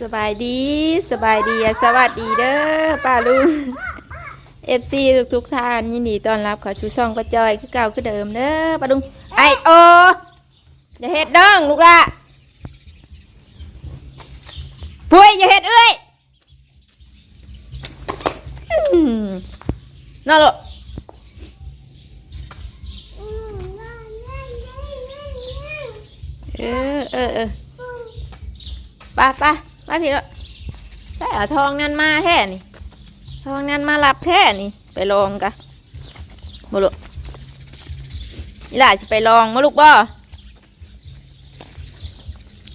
สบายดีสบายดีสวัสดีเด้อป้าลุงเอฟซีทุกทุกท่านยินดีต้อนรับขอชูช่องประจอยคือเก่าคือเดิมเด้อป้าลุงไอโออย่าเฮ็ดดังลูกละปุ้ยอย่าเฮ็ดเอ้ยน่าลูกเออเออเออไปไป มาพี่ละใช่เอาทองนั่นมาแท้นี่ ทองนั่นมารับแท้นี่ ไปลองกะมาลูกนี่หล่ะจะไปลองมาลูกบ่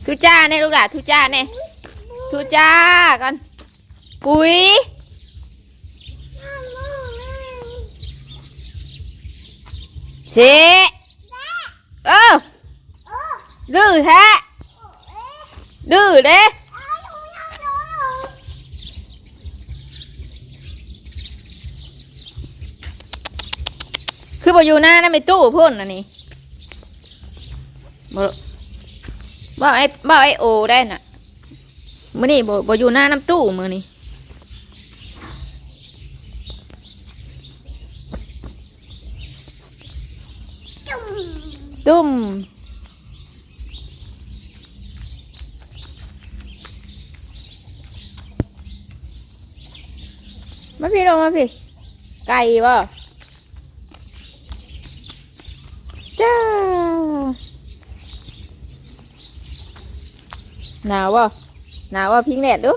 ทุจ้าเนี่ยลูกหล่ะทุจ้าเนี่ยทุจ้ากันปุ๋ยเสเออดื้อแท้ดื้อเด้คือ บ่อยู่หน้านั่นไม่ตู้พุ่นอันนี้บ่บ่ไอ้บ่ไอ้โอได้น่ะมื้อนี้บ่บ่อยู่หน้าน้ำตู้มื้อนี้ตุ้มมาพี่ลงมาพี่ ไก่บ่ จ้าหนาวบ่หนาวบ่พิงแดดดู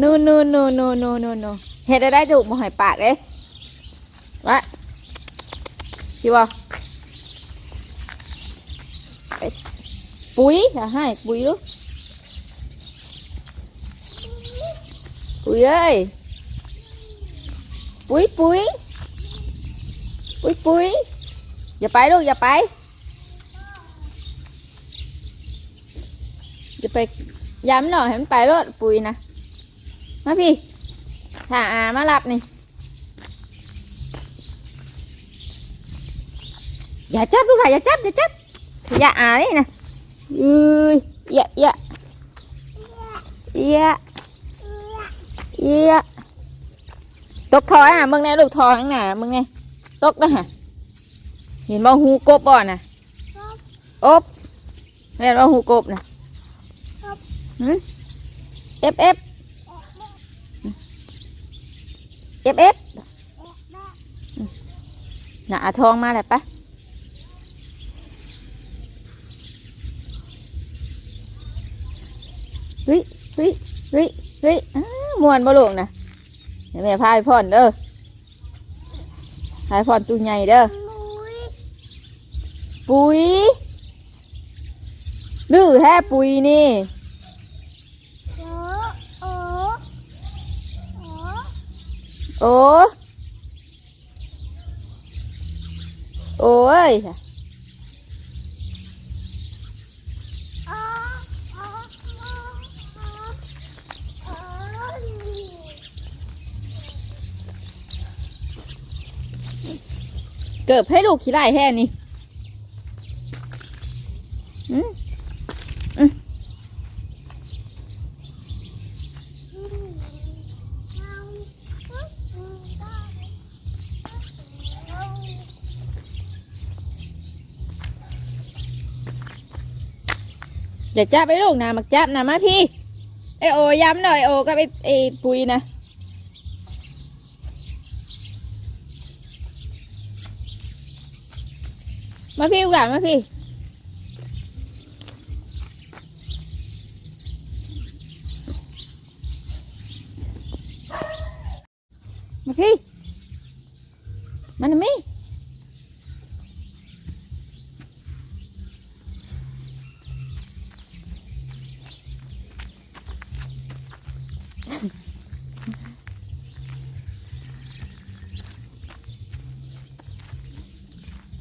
นูนูนูนูนูนูนูเฮ็ดได้ได้จุบ่ใหายปากเด้วะสิบ่ไปปุ๋ยอย่าให้ปุ๋ยดูปุ๋ยเอ้ย ปุ๋ยปุ๋ยปุ๋ยปุ๋ยอย่าไปลูกอย่าไป อย่าไปย้ำหน่อยให้มันไปรถปุ๋ยนะ มาพี่ถ้าอามารับนี่ อย่าจับลูกค่ะอย่าจับอย่าจับอย่าอานี่นะอือเยอะเยอะเยอะเยอะ ตกทอยอะมึงไงลูกทอยข้างหน้ามึงไงตกนะฮะเห็นว่าหูกบบ่อนะอบเห็นว่าหูกบนะหืมเอฟเอฟเอฟเอฟน่ะเอาทองมาเลยปะเฮ้ยเฮ้ยเฮ้ยเฮ้ยอ้ามวนบ่ลูกนะเดี๋ยวแม่พายพ่อนเด้อพายพ่อนตัวใหญ่เด้อปุ๋ยดื้อแท้ปุ๋ยนี่โอ้โอ้ย เกิดให้ลูกขี้ไล่แท้นี่อืมอืมเดี๋ยวจับไปลูกนะมักจับนะมาพี่ไอโอย้ำหน่อยโอกับไอไอปุยนะ มาพี่ลูกหลานมาพี่มาพี่มันมี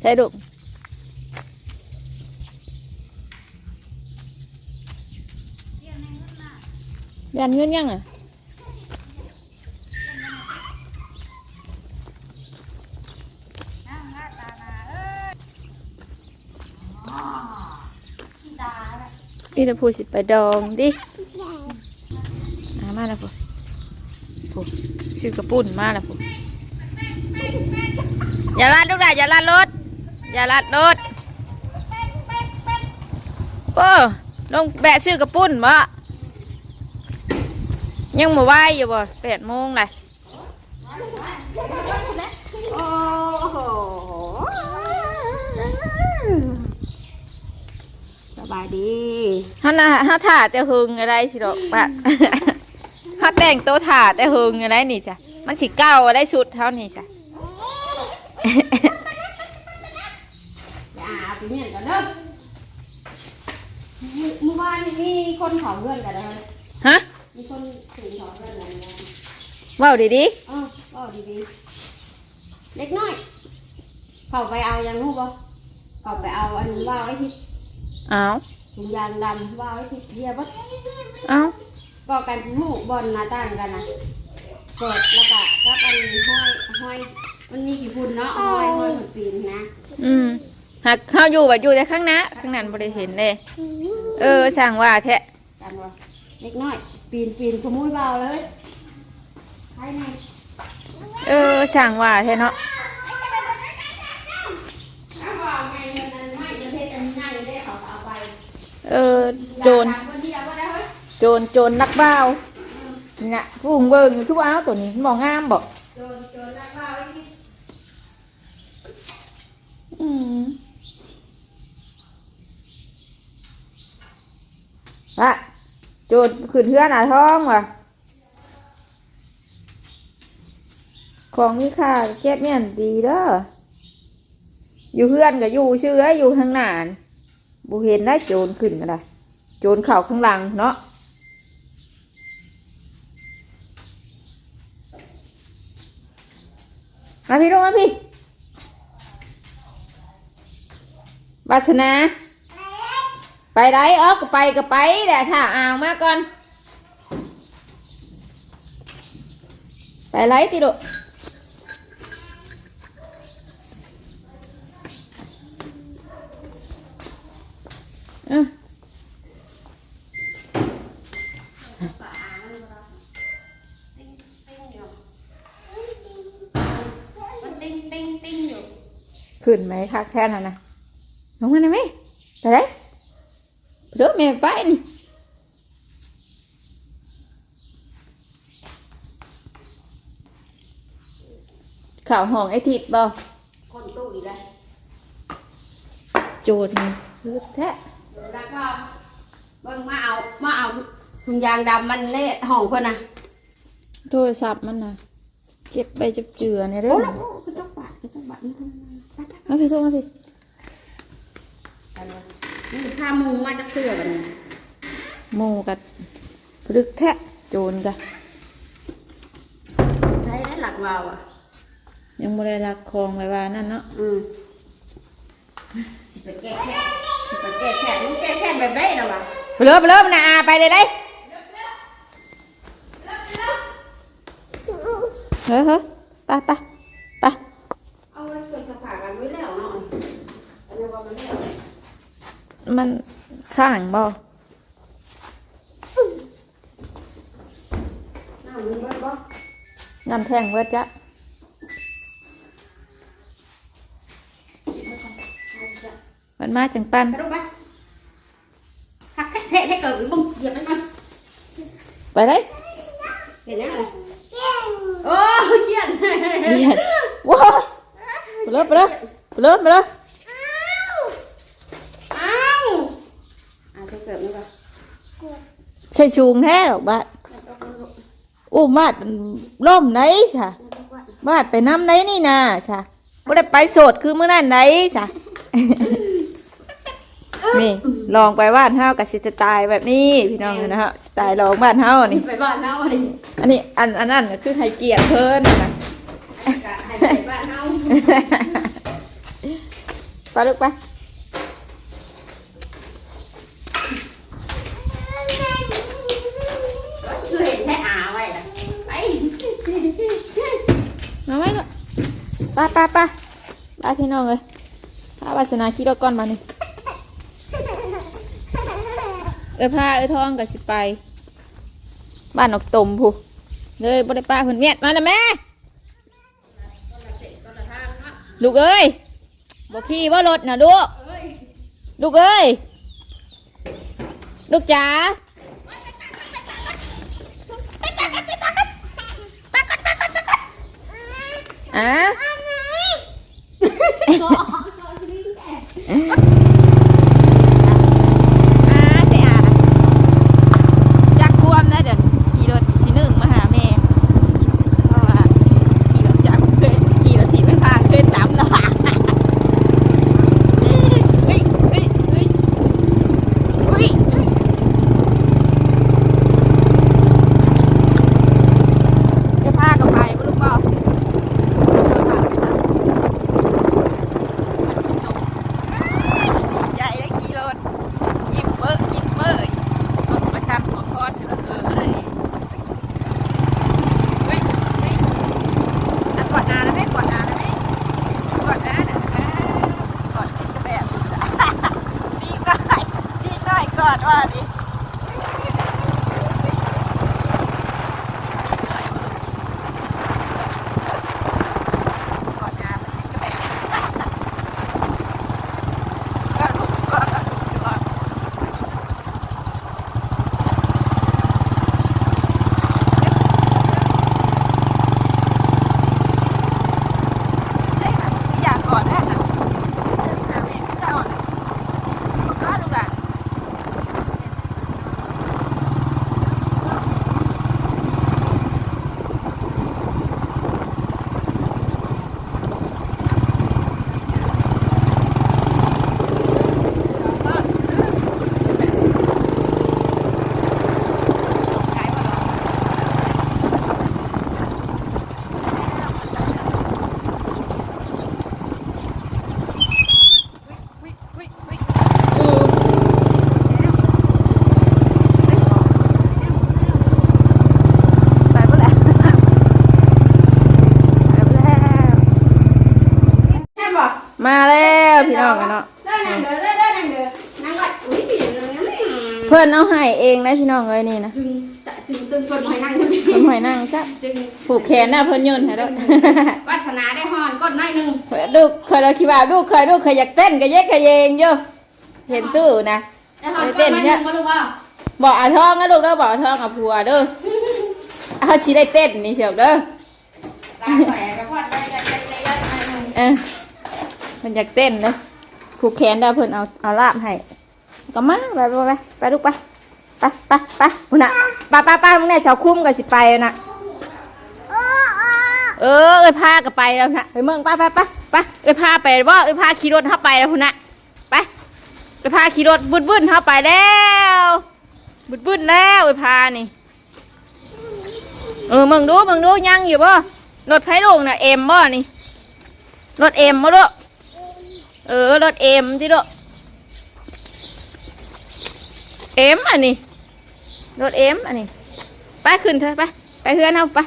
ใช่ดุ ยันเงินยังอะนี่ตะพูสิไปดองดิมาแล้วปุ๊บชื่อกระปุ่นมาแล้วปุ๊บอย่าลัดลูกหลาอย่าลัดรถ อย่าลัดรถโอ้ลงแบะชื่อกระปุ่นมา ยังมาไหวอยู่บ่แปดโมงเลยโอ้โหสบายดีฮาน่ะฮาถ่าแต่หึงอะไรสิดอกปะฮาแต่งตัวถ่าแต่หึงอะไรนี่จ้ะมันสิเก้าอะไรชุดเท่านี้จ้ะอย่าอาบเนี่ยกันเด้อเมื่อวานนี้มีคนเผาเพื่อนกันเลยฮะ มีคนถึงเผาเพื่อนกันเลยว้าวดีดีเออก็ดีๆเล็กน้อย เขาไปเอายังรู้ป่เขาไปเอาอันนี้ว่าไว้ที่ๆอ้าวถุงยางดำว่าไว้ที่เฮียบดอ้าวก็กันหูบอลหน้าต่างกันนะเปิดแล้วก็แล้วอันห้อยห้อยมันมีกี่พุ่นเนาะห้อยห้อยหุ่นปีนนะ อืมหักเข้าอยู่แบบอยู่แต่ข้างหน้าข้างนั้นบ่ได้เห็นเลย เออสั่งว่าแท้กันว่าเล็กน้อย ปีนปีนขมุ้ยเบาเลยไปไหเออสั่งว่าแท้เนาะถ้าว่าไงมันนั้นไม่ประเทศอันง่ายได้เขาก็เอาไปเออโจรอยาคนเดียวก็ได้เฮ้ยโจรโจรนักบ้าวนี่ะผู้หงเบิ่งคือว่าเอาตัวนี้มองงามบอก โจรโจรรักว่าไว้ที่ อืมละโจรขึ้นเทือนหาท้องว่ะ ของมีค่าเก็บเมียนดีเด้อ อยู่เพื่อนกับอยู่เชื้ออยู่ข้างหนานบุเห็นได้โจรขึ้นกันได้โจรเข่าข้างหลังเนาะมาพี่ลูกมาพี่วาสนา ไปไหนเออก็ไปก็ไปแหละถ้าอ่างมาก่อน ไปไหนติลูกเอ้ามันติ้งติงติงอยู่ขึ้นไหมคักแค่นั้นนะลงมาได้ไหมไปไหน เดี๋ยวแม่ไปนี่ข่าวห้องไอ้ทิดบ่คนตู้อีกเลยโจรนี่คือแท้แล้วก็เบิ่งมาเอามาเอาถุงยางดำมันเละห้องเพิ่นน่ะโทรศัพท์มันนะเก็บไปจับเจือเนี่ยเด้โอ้อโหคือต้องบาดคือต้องบาดนี่มาพี่โทรมาพี่ นี่พามุงมาจากเสื้อกันโมกัดพลึกแท้โจรกะใช้ได้หลักวาวอะ ยังบ่ได้รักคองไว้ว่านั่นเนาะอืมสิไปแก้แค่สิไปแก้แค่มึงแก้แค่แบบได้หรอวะไปเลยไปเลยมันน่ะอาไปเลยเลยเฮ้ยเฮ้ยไปไปไป เอาไว้เกิดสภาพกันไว้แล้วเนาะอันนี้ว่ามันแล้ว มันข้างบ่น้ำมันเบิดบ่น้ำแทงเวิร์ดจ้ะเอาจ้ะมันมาจังปันไปดูไปหักเทะเทะเกิดหรือบุ้งเหยียบมันก่อนไปเลยเห็นยังไงโอ้เกี้ยนเรียนว้าวไปเลยไปเลยไปเลยไปเลย อ้าวอ่าเทะเกิดมันก่อน ใช่ชูงแท้หรอกบ้านอู้มาดล่มไหนจ้ะบ้านไปน้ำไหนนี่นะจ้ะไม่ได้ไปโสดคือมื้อนั้นไหนจ้ะนี่ลองไปบ้านเฮากับสิสไตล์แบบนี้พี่น้องนะฮะสไตล์ลองบ้านเฮานี่ไปบ้านเฮาเลยอันนี้อันอันนั้นก็คือให้เกียรติเพิ่นนะให้ไปบ้านเฮาไปลูกไป คือเห็นแค่อาไว้ล่ะไปมาไหมลูกไปไปไปไปพี่น้องเลยถ้าวาสนาคิดเอาก้อนมาหนี่งเอ้ยพาเอ้ยทองกับสิไป บ้านนกตมผู้เลยบ่ได้ป้าเพิ่นเมียดมาแล้วแม่ ลูกเอ้ยบ่ขี่บ่ารถนะลูก ลูกเอ้ย ลูกจ๋า อะ เพิ่นเอาให้เองนะพี่น้องเอ้ยนี่นะดึงดึงดึงคนหอยนั่งดึงเพิ่นหอยนั่งซะดึงผูกแขนหน้าเพิ่นโยนให้แล้ววาสนาได้ฮอนก้นน้อยหนึ่งลูกเคยเราคิดว่าลูกเคยลูกเคยอยากเต้นก็เยกกะเยงอยู่เห็นตู้นะได้ฮอนก้นน้อยหนึ่งมาลูกว่าบอกอาทองนะลูกเด้อบอกอาทองกับผัวเด้อเอาสิได้เต้นนี่เชียวเด้อตาแหวนกับพ่อได้ได้ได้ได้ได้ได้เออมันอยากเต้นเลยผูกแขนได้เพิ่นเอาเอาลาบให้ ก็มาไปไปไปไปลูกไปไปไปไปพุ่นน่ะไปไปไปมึงเนี่ยชาวคุ้มกับสิไปนะเออเอ้ยพาก็ไปแล้วนะไปเมืองไปไปไปไปเอ้ยพาไปบ่าเอ้ยพาขี่รถเข้าไปแล้วพุ่นน่ะไปเอ้ยพาขี่รถบึ้นบึ้นเข้าไปแล้วบึ้นบึ้นแล้วเอ้ยพานี่เออมึงดูมึงดูยังอยู่บ่รถไฟลูกน่ะเอ็มบ่นี่รถเอ็มบ่ลูกเออรถเอ็มที่รถ เอ็มอันนี้รถเอ็มอันนี้ไปขึ้นเถอะไปไปเพื่อนเอาไป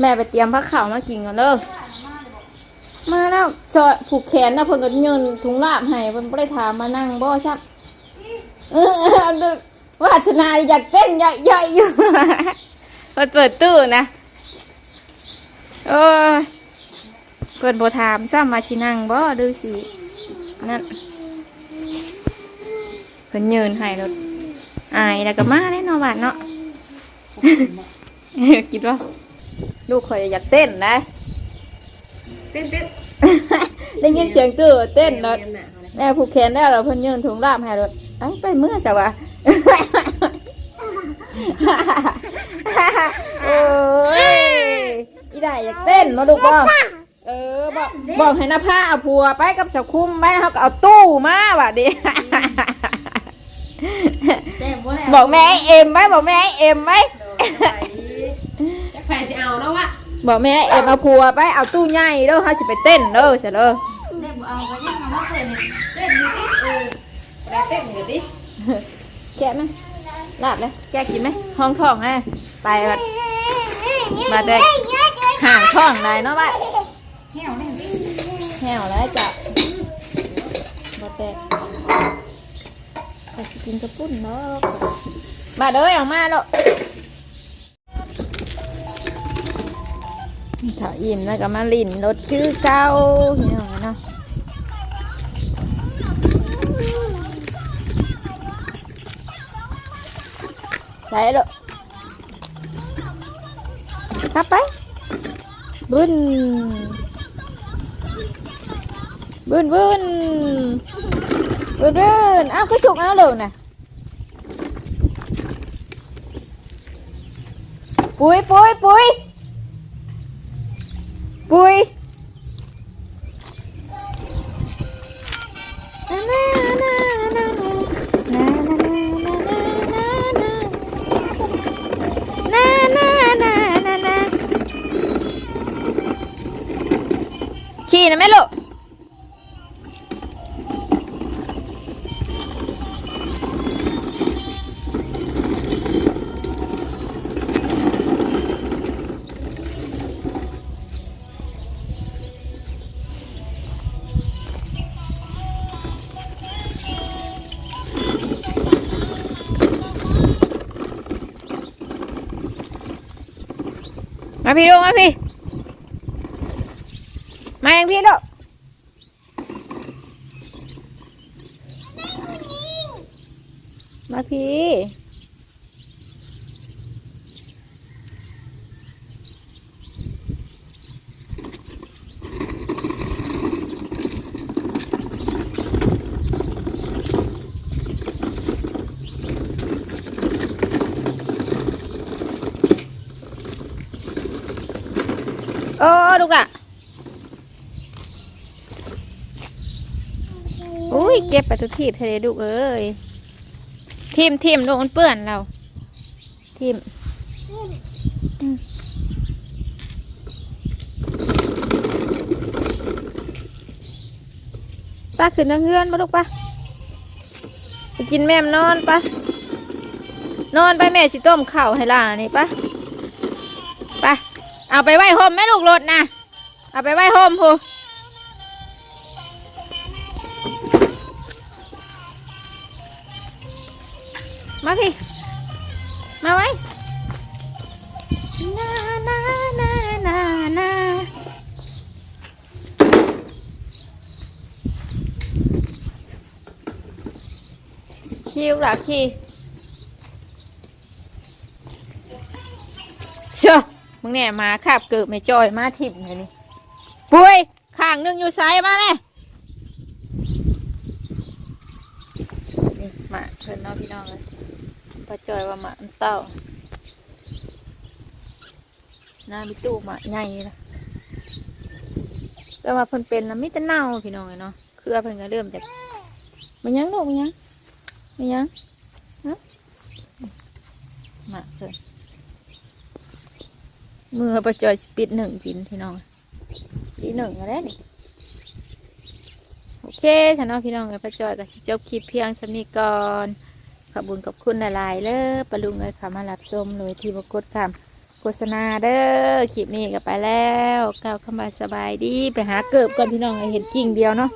แม่ไปเตรียมผ้าขาวมากินก่อนเด้อมาแล้วจอดผูกแขนนะเพิ่นก็ยืนถุงลาบให้เพิ่นบ่ได้ถามมานั่งบ่ชักเออวาสนาอยากเต้นยากใหญ่อยู่เพิ่เปิดตู้นะโอ้ยเพิ่นบ่ถามซ้ำมาชินั่งบ่ดูสินั่น เพิ่นยืนให้รถอายแล้วก็มาแน่นอนบาดเนาะคิดว่าลูกข่อยอยากเต้นนะเต้นเต้นได้ยินเสียงตื้อเต้นแล้วแม่ผูกแขนได้แล้วเพิ่นยืนถุงลาบให้รถไอ้ไปเมื่อซะวะโอ้ยอีได้อยากเต้นมาลูกบ่เออบอกบอกให้นาผ้าเอาผัวไปกับเสาคุ้มไปเขาก็เอาตู้มาว่ะดิเต้น บ่แล้วบอกแม่ให้เอ็มไหมบอกแม่ให้เอ็มไหมจะใครสิเอาแล้ววะบอกแม่ให้เอ็มเอาผัวไปเอาตู้ใหญ่เด้อเขาสิไปเต้นเด้อเสร็จเด้อเต้นบ่เอาก็ยังเอาเต้นเต้นอยู่ดิเออแล้วเต้นอยู่ดิแกะไหมลาบเลยแกะกินไหมห้องท้องไงไปวัดมาแต่ห่างท้องได้เนาะบ้านแห้วเล่นดิแห้วแล้วจ้ะมาแต่ แต่สิกินกระปุ้นเนาะมาเด้อออกมาแล้วถ้าอิ่มแล้วก็มาลิ่นรถคือเก่าพี่น้องเนาะใส่ลูกกลับไปบึ้นบึ้นบึ้น Beren, áo cái sụn áo lửa nè Pui, pui, pui Pui Khi nè mới lộ มาพี่ลูกมาพี่ มาอย่างพี่ลูกมาพี่ ลูกอะอุ้ยเก็บไปทุกทีทะเลลูกเอ้ยทีมทีมลูกมันเปื้อนเราทีมอืมป้าขึ้นทางเฮือนมาลูกป้าไปกินแม่มนอนป้านอนไปแม่สิต้มข้าวให้ล่านี่ป้า เอาไปไว้โฮมแม่ลูกรถนะเอาไปไว้โฮมพูมาพี่ มาไว้นานานานานาคิวหลักคีเชื่อ มึงเนี่ยมาคาบเกิดไม่จอยมาทิพย์เลยนี่ปุ้ยข้างนึ่งอยู่ไซมาเลยนี่มาเพิ่นน้องพี่น้องเลยป้าจอยว่ามาอันเต้าหน้ามีตู้มาใหญ่ละแต่ว่าเพิ่นเป็นแล้วมิตเน่าพี่น้องเลยเนาะคือเพิ่นก็เริ่มจากมันยังลูกมันยังมันยังฮะมาเพิ่น มือป้าจอยปิดหนึ่งกินพี่น้องปีหนึ่งก็ได้นี่โอเคฉันเน้องพี่น้องกับป้าจอยกับจบคลิปเพียงสำนีก่อนขอบคุญขอบคุณหลายๆเลยปลุงเลยค่ะมารับชมเลยที่บกดคำโฆษณาเด้อคลิปนี้ก็ไปแล้วก้าวเข้ามาสบายดีไปหาเกิบก่อนพี่น้องให้เห็นกิ่งเดียวเนาะ